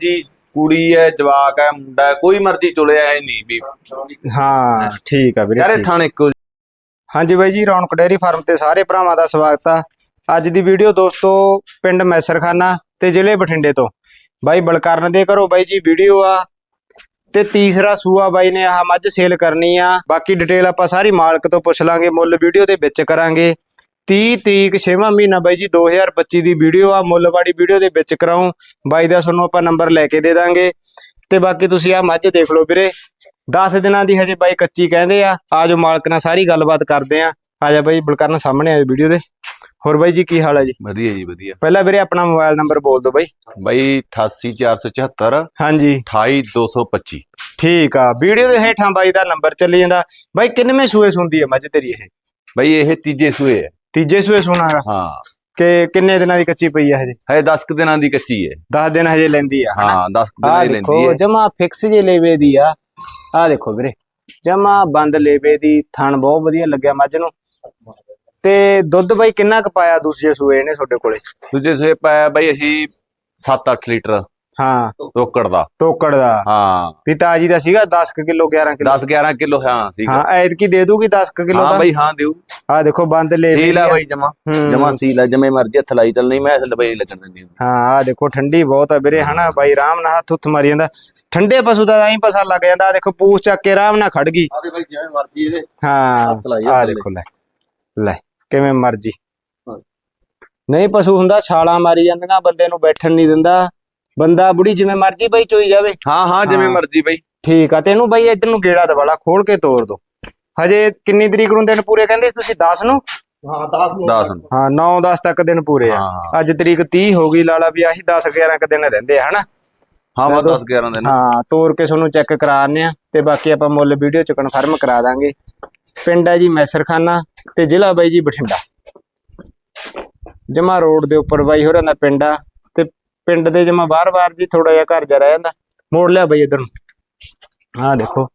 ਮਰਜ਼ੀ ਕੁੜੀ ਹੈ ਜਵਾਕ ਹੈ ਮੁੰਡਾ ਹੈ, ਕੋਈ ਮਰਜ਼ੀ ਚੁਲਿਆ ਐ ਨਹੀਂ ਵੀ। ਹਾਂ ਠੀਕ ਆ ਵੀਰੇ ਯਾਰੇ। ਥਣ ਇੱਕੋ ਹਾਂਜੀ ਬਾਈ ਜੀ ਰੌਣਕ ਡੇਅਰੀ ਫਾਰਮ ਤੇ ਸਾਰੇ ਭਰਾਵਾਂ ਦਾ ਸਵਾਗਤ ਆ। ਅੱਜ ਦੀ ਵੀਡੀਓ ਦੋਸਤੋ ਪਿੰਡ ਮੈਸਰਖਾਨਾ ਤੇ ਜ਼ਿਲ੍ਹੇ ਬਠਿੰਡੇ ਤੋਂ। ਬਾਈ ਬਲਕਰਨ ਦੇ ਘਰੋਂ ਬਾਈ ਜੀ ਵੀਡੀਓ ਆ ਤੇ ਤੀਸਰਾ ਸੂਆ ਬਾਈ ਨੇ ਆਹ ਮੱਝ ਸੇਲ ਕਰਨੀ ਆ। ਬਾਕੀ ਡਿਟੇਲ ਆਪਾਂ ਸਾਰੀ ਮਾਲਕ ਤੋਂ ਪੁੱਛ ਲਾਂਗੇ ਮੁੱਲ ਵੀਡੀਓ ਦੇ ਵਿੱਚ ਕਰਾਂਗੇ। 30 ਤਰੀਕ 6ਵਾਂ ਮਹੀਨਾ ਬਾਈ ਜੀ 2025 ਦੀ ਵੀਡੀਓ ਆ ਮੁੱਲ ਵਾਲੀ ਵੀਡੀਓ ਦੇ ਵਿੱਚ ਕਰਾਉਂ ਬਾਈ ਦਾ ਤੁਹਾਨੂੰ ਆਪਾਂ ਨੰਬਰ ਲੈ ਕੇ ਦੇ ਦਾਂਗੇ। ਤੇ ਬਾਕੀ ਤੁਸੀਂ ਆ ਮੱਝ ਦੇਖ ਲਓ ਵੀਰੇ। 10 ਦਿਨਾਂ ਦੀ ਹਜੇ ਬਾਈ ਕੱਚੀ ਕਹਿੰਦੇ ਆ। ਆਜੋ ਮਾਲਕ ਨਾਲ ਸਾਰੀ ਗੱਲਬਾਤ ਕਰਦੇ ਆ। ਆਜਾ ਬਾਈ ਬਲਕਰਨ ਸਾਹਮਣੇ ਆਏ ਵੀਡੀਓ ਦੇ। ਹੋਰ ਬਾਈ ਜੀ ਕੀ ਹਾਲ ਹੈ ਜੀ? ਵਧੀਆ ਜੀ ਵਧੀਆ। ਪਹਿਲਾਂ ਵੀਰੇ ਆਪਣਾ ਮੋਬਾਈਲ ਨੰਬਰ ਬੋਲ ਦਿਓ ਬਾਈ। ਬਾਈ 88474 ਹਾਂਜੀ। 28225 ਠੀਕ ਆ। ਵੀਡੀਓ ਦੇ ਹੇਠਾਂ ਬਾਈ ਦਾ ਨੰਬਰ ਚੱਲੀ ਜਾਂਦਾ। ਬਾਈ ਕਿੰਨਵੇਂ ਸੂਏ ਸੁਣਦੀ ਹੈ ਮੱਝ ਤੇਰੀ ਇਹ? ਬਾਈ ਇਹ ਤੀਜੇ ਸੂਏ ਹੈ ਤੀਜੇ ਸੂਏ ਸੁਣਾਗਾ ਹਾਂ। ਕਿ ਕਿੰਨੇ ਦਿਨਾਂ ਦੀ ਕੱਚੀ ਪਈ ਆ ਹਜੇ? ਹਜੇ 10 ਕੁ ਦਿਨਾਂ ਦੀ ਕੱਚੀ ਹੈ 10 ਦਿਨ ਹਜੇ ਲੈਂਦੀ ਆ ਹਾਂ 10 ਕੁ ਆ ਦਿਨਾਂ ਦੇਖੋ ਲੈਂਦੀ ਹੈ ਜਮਾ ਫਿਕਸ ਜੇ ਲੇਵੇ ਦੀ ਆ। ਆ ਦੇਖੋ ਵੀਰੇ ਜਮਾ ਬੰਦ ਲੇਵੇ ਦੀ ਥਣ ਬਹੁਤ ਵਧੀਆ ਲੱਗਿਆ ਮੱਝ ਨੂੰ। ਤੇ ਦੁੱਧ ਬਾਈ ਕਿੰਨਾ ਕੁ ਪਾਇਆ ਦੂਸਰੇ ਸੂਏ ਨੇ ਤੁਹਾਡੇ ਕੋਲੇ? ਦੂਜੇ ਸੂਏ ਪਾਇਆ ਬਾਈ ਅਸੀਂ 7-8 ਲੀਟਰ। ਹਾਂ। ਰੋਕੜ ਦਾ। ਤੋਕੜ ਦਾ। ਹਾਂ। ਪਿਤਾ ਜੀ ਦਾ ਸੀਗਾ 10 ਕਿਲੋ 11 ਕਿਲੋ। 10-11 ਕਿਲੋ ਹਾਂ ਸੀਗਾ। ਹਾਂ ਐਤਕੀ ਦੇ ਦੂਗੀ 10 ਕਿਲੋ ਹਾਂ ਦਾ ਬਾਈ ਹਾਂ ਦਿਓ ਆ ਦੇਖੋ ਬੰਦ ਲੇਵੇ ਸੀਲ ਦੀ ਆ ਆ। ਬਾਈ ਜਮਾ। ਹੂੰ। ਜਮਾ ਸੀਲ ਆ ਜਮੇ ਮਰਜ਼ੀ ਹੱਥ ਲਾਈ ਚੱਲ ਨਹੀਂ ਮੈਂ ਇਸ ਲਬਈ ਲੱਗਣ ਦਿੰਦੀ ਹਾਂ ਆ ਦੇਖੋ ਠੰਡੀ ਬਹੁਤ ਆ ਵੀਰੇ ਹਨਾ ਬਾਈ ਆਰਾਮ ਨਾਲ ਹੱਥ ਹੁੱਥ ਮਾਰੀ ਜਾਂਦਾ। ਠੰਡੇ ਪਸ਼ੂ ਦਾ ਐਂ ਪਸਾ ਲੱਗ ਜਾਂਦਾ ਆਹ ਦੇਖੋ ਪੂਛ ਚੱਕ ਕੇ ਆਰਾਮ ਨਾਲ ਖੜ ਗਈ। ਆਦੇ ਬਾਈ ਜਿਵੇਂ ਮਰਜ਼ੀ ਇਹਦੇ। ਹਾਂ ਹੱਥ ਲਾਈ ਆ ਦੇਖੋ ਲੈ ਲੈ ਕਿਵੇਂ ਮਰਜ਼ੀ। ਹਾਂ। ਨਹੀਂ ਪਸ਼ੂ ਹੁੰਦਾ ਛਾਲਾਂ ਮਾਰੀ ਜਾਂਦੀਆਂ ਬੰਦੇ ਨੂੰ ਬੈਠਣ ਨਹੀਂ ਦਿੰਦਾ। ਬੰਦਾ ਬੁੜੀ ਜਿਵੇਂ ਮਰਜ਼ੀ ਬਈ ਚੋਈ ਜਾਵੇ। ਹਾਂ ਹਾਂ ਜਿਵੇਂ ਹਾਂ। ਮਰਜ਼ੀ ਬਾਈ। ਠੀਕ ਆ ਤੈਨੂੰ ਬਈ ਇੱਧਰ ਨੂੰ ਗੇੜਾ ਦਵਾਲਾ ਖੋਲ ਕੇ ਤੋੜ ਦੋ। ਹਜੇ ਕਿੰਨੀ ਤਰੀਕ ਨੂੰ ਦਿਨ ਪੂਰੇ ਕਹਿੰਦੇ ਤੁਸੀਂ? 10 ਨੂੰ? ਹਾਂ 10 10 ਹਾਂ 9 10 ਤੱਕ ਦਿਨ ਪੂਰੇ ਆ। ਹਾਂ ਅੱਜ ਤਰੀਕ 30 ਹੋ ਗਈ ਲਾਲਾ ਵੀ ਆਹੀ 10 11 ਕ ਦਿਨ ਰਹਿੰਦੇ ਆ ਹਨਾ? ਹਾਂ ਮੈਂ 10 11 ਦਿਨ। ਹਾਂ ਤੋੜ ਕੇ ਤੁਹਾਨੂੰ ਚੈੱਕ ਕਰਾ ਆਨੇ ਆ ਤੇ ਬਾਕੀ ਆਪਾਂ ਮੁੱਲ ਵੀਡੀਓ ਚ ਕਨਫਰਮ ਕਰਾ ਦਾਂਗੇ। ਪਿੰਡ ਹੈ ਜੀ ਮੈਸਰਖਾਨਾ ਤੇ ਜ਼ਿਲ੍ਹਾ ਬਾਈ ਜੀ ਬਠਿੰਡਾ। ਜਮਾ ਰੋਡ ਦੇ ਉੱਪਰ ਬਾਈ ਹੋਰਾਂ ਦਾ ਪਿੰਡ ਆ। ਤੇ ਪਿੰਡ ਦੇ ਜਮਾ ਬਾਹਰ-ਬਾਹਰ ਜੀ ਥੋੜਾ ਜਿਹਾ ਘਰ ਜਾ ਰਹਿ ਜਾਂਦਾ। ਮੋੜ ਲਿਆ ਬਾਈ ਇਧਰ ਨੂੰ। ਆਹ ਦੇਖੋ।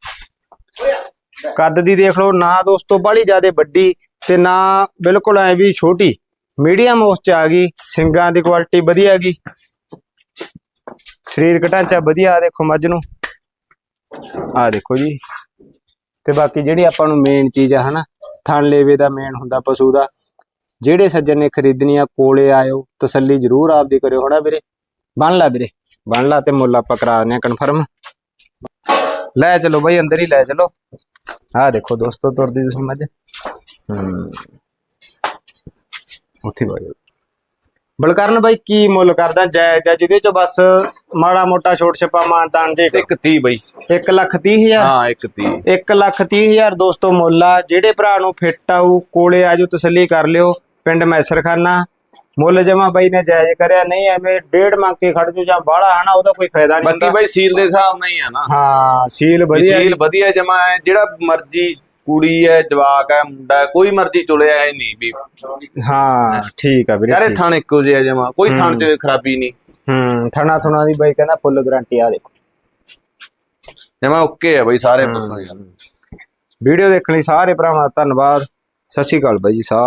ਕੱਦ ਦੀ ਦੇਖ ਲਓ, ਨਾ ਦੋਸਤੋ ਬਾਲੀ ਜਿਆਦੇ ਵੱਡੀ ਤੇ ਨਾ ਬਿਲਕੁਲ ਐ ਵੀ ਛੋਟੀ। ਮੀਡੀਅਮ ਉਸ ਚ ਆ ਗਈ। ਸਿੰਗਾਂ ਦੀ ਕੁਆਲਿਟੀ ਵਧੀਆ ਗਈ ਸਰੀਰਕ ਢਾਂਚਾ ਵਧੀਆ ਦੇਖੋ ਮੱਝ ਨੂੰ। ਆ ਦੇਖੋ ਜੀ। ਤੇ ਬਾਕੀ ਜਿਹੜੀ ਆਪਾਂ ਨੂੰ ਮੇਨ ਚੀਜ਼ ਆ, ਹਨਾ, ਥਣ ਲੇਵੇ ਦਾ ਮੇਨ ਹੁੰਦਾ ਪਸ਼ੂ ਦਾ। ਜਿਹੜੇ ਸੱਜਣ ਨੇ ਖਰੀਦਣੀ ਆ ਕੋਲੇ ਆਇਓ, ਤਸੱਲੀ ਜ਼ਰੂਰ ਆਪਦੀ ਕਰਿਓ, ਹਨਾ ਵੀਰੇ? ਬਣ ਲਾ ਵੀਰੇ ਬਣ ਲਾ ਤੇ ਮੁੱਲ ਆਪਾਂ ਕਰਾ ਦਿੰਦੇ ਆ ਕਨਫਰਮ ਲੈ ਚਲੋ ਬਈ ਅੰਦਰ ਹੀ ਲੈ ਚਲੋ। ਆ ਦੇਖੋ ਦੋਸਤੋ ਤੁਰਦੀ ਤੁਸੀਂ ਮੱਝ ਹੂੰ ਉੱਥੇ ਬਾਈ। ਬਲਕਰਨ ਬਾਈ ਕੀ ਮੁੱਲ ਕਰਦਾ? ਜੈ ਜੈ ਜਿਹਦੇ ਚੋਂ ਬਸ ਮਾੜਾ ਮੋਟਾ ਛੋਟ ਛਪਾ ਮਾਨਤਾਨ ਜੇ ਇੱਕ 30 ਬਾਈ। 1 ਲੱਖ 30 ਹਜ਼ਾਰ? ਹਾਂ ਇੱਕ 30 1 ਲੱਖ 30 ਹਜ਼ਾਰ ਦੋਸਤੋ ਮੁੱਲ ਆ। ਜਿਹੜੇ ਭਰਾ ਨੂੰ ਫਿੱਟ ਆਊ ਕੋਲੇ ਆਜੋ ਤਸੱਲੀ ਕਰ ਲਿਓ। ਪਿੰਡ ਮੈਸਰਖਾਨਾ। ਮੁੱਲ ਜਮਾ ਬਾਈ ਨੇ ਜਾਇਜ਼ ਕਰਿਆ ਨਹੀਂ ਐਵੇਂ ਡੇਢ ਮੰਗ ਕੇ ਖੜ ਜੂ ਜਾਂ ਬਾਹਲਾ ਹਨਾ ਉਹਦਾ ਕੋਈ ਫਾਇਦਾ ਨਹੀਂ ਬਾਕੀ ਬਾਈ ਸੀਲ ਦੇ ਹਿਸਾਬ ਨਾਲ ਹੀ ਆ ਨਾ। ਹਾਂ ਸੀਲ ਵਧੀਆ ਸੀਲ ਵਧੀਆ ਜਮਾ ਹੈ ਜਿਹੜਾ ਮਰਜ਼ੀ ਕੁੜੀ ਹੈ ਜਵਾਕ ਹੈ ਮੁੰਡਾ ਹੈ, ਕੋਈ ਮਰਜ਼ੀ ਚੁਲਿਆ ਐ ਨਹੀਂ ਵੀ। ਹਾਂ ਠੀਕ ਆ ਵੀਰੇ ਯਾਰੇ ਠੀਕ। ਥਣ ਇੱਕੋ ਜਿਹਾ ਜਮਾ ਕੋਈ ਥਣ ਚ ਖਰਾਬੀ ਨਹੀਂ। ਹੂੰ ਥਣਾ ਥੁਣਾ ਦੀ ਬਾਈ ਕਹਿੰਦਾ ਫੁੱਲ ਗਾਰੰਟੀ ਆ ਦੇਖੋ ਜਮਾ ਓਕੇ ਹੈ ਬਾਈ ਸਾਰੇ ਯਾਰ ਵੀਡੀਓ ਦੇਖਣ ਲਈ ਸਾਰੇ ਭਰਾਵਾਂ ਦਾ ਧੰਨਵਾਦ ਸਤਿ ਸ਼੍ਰੀ ਅਕਾਲ ਬਾਈ ਜੀ ਸਾਰੇ